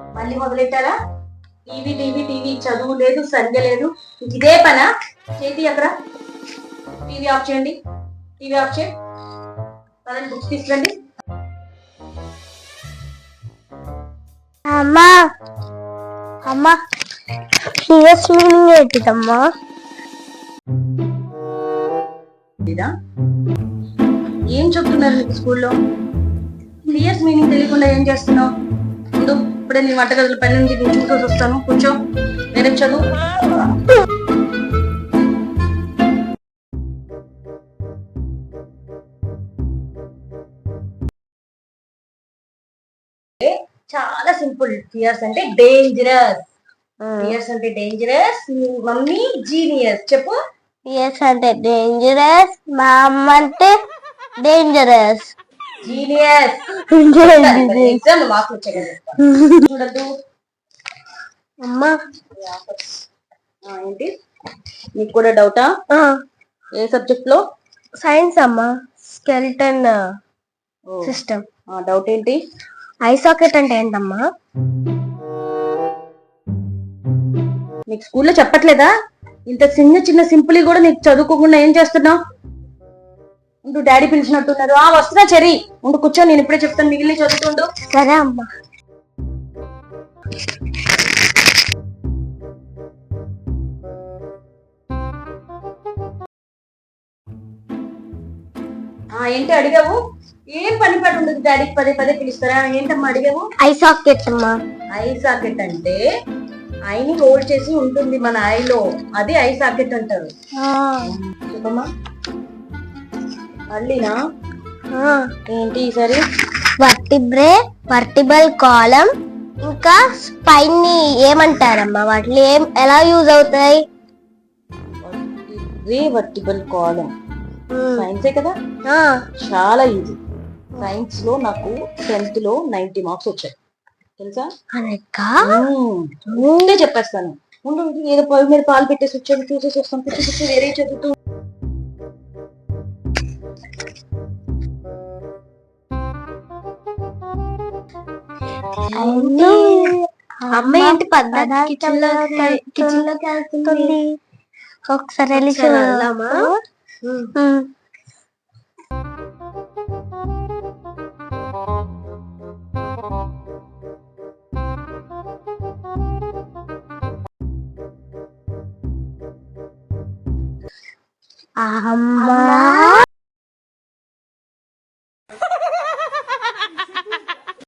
మళ్ళీ మొదలెట్టారా? TV TV TV. చదువు లేదు సంధ్య లేదు. ఇదే పనా? చేతి అక్కడ టీవీ ఆఫ్ చేయండి. టీవీ ఆఫ్ చేయండి పదండి బుక్స్ తీసుకురండి. అమ్మా. అమ్మా. సిఎస్ మీనింగ్ ఏంటిదమ్మా? ఏం చెప్తున్నారు స్కూల్లో? ఇయర్స్ మీనింగ్ తెలియకుండా ఏం చేస్తున్నావు? ముందు ఇప్పుడే నీ వంటగదుల పని నుంచి నేను చూసి వస్తాను. కూర్చో. వేరే చదువు? చాలా సింపుల్. ఫియర్స్ అంటే డేంజరస్. ఫియర్స్ అంటే డేంజరస్ మమ్మీ జీనియస్. చెప్పు. సిఎస్ అంటే డేంజరస్ మా అమ్మ అంటే డేంజరస్. జీనియస్ ఎగ్జామ్ మార్క్స్ వచ్చాయి చూడద్దు. అమ్మా. ఏంటి? నీకు కూడా డౌటా? ఏ సబ్జెక్ట్లో సైన్స్ అమ్మా స్కెల్టన్ సిస్టమ్ డౌట్ ఏంటి? ఐ సాకెట్ అంటే ఏంటమ్మా? నీకు స్కూల్లో చెప్పట్లేదా? ఇంత చిన్న చిన్న సింపుల్ కూడా నీకు చదువుకోకుండా ఏం చేస్తున్నావు? ఉండు డాడీ పిలిచినట్టున్నారు. ఆ వస్తున్నా చెరి ఉండు కూర్చో నేను ఇప్పుడే చెప్తాను మిగిలిన చదువుతుండు. సరే అమ్మా. ఆ ఏంటి అడిగావు? ఏం పని పాటు ఉండదు డాడీకి పదే పదే పిలుస్తారా? ఏంటమ్మా అడిగావు? ఐ సాకెట్ అమ్మా. ఐ సాకెట్ అంటే ఐని హోల్డ్ చేసి ఉంటుంది మన ఐలో. అది ఐ సాకెట్ అంటారు. చెప్పమ్మా. మళ్ళీనా? ఏంటి ఈసారి వర్టిబ్రే వర్టిబల్ కాలం ఇంకా స్పైన్ని ఏమంటారమ్మా? వాటిలో ఏం ఎలా యూజ్ అవుతాయి? వర్టిబుల్ కాలం సైన్సే కదా? ఆ, చాలా ఈజీ సైన్స్లో నాకు టెన్త్లో నైన్టీ మార్క్స్ వచ్చాయి. తెలుసా. ముందే చెప్పేస్తాను. ముందు ఏదో పొయ్యి మీద పాలు పెట్టేసి వచ్చాను చూసేసి వస్తాను వేరే చదువుతూ అమ్మ ఏంటి పద్ధతి కిచెన్లో కిచెన్లోకి వెళ్తుంది ఒకసారి వెళ్ళి చూద్దామా వెళ్దామా? అమ్మా.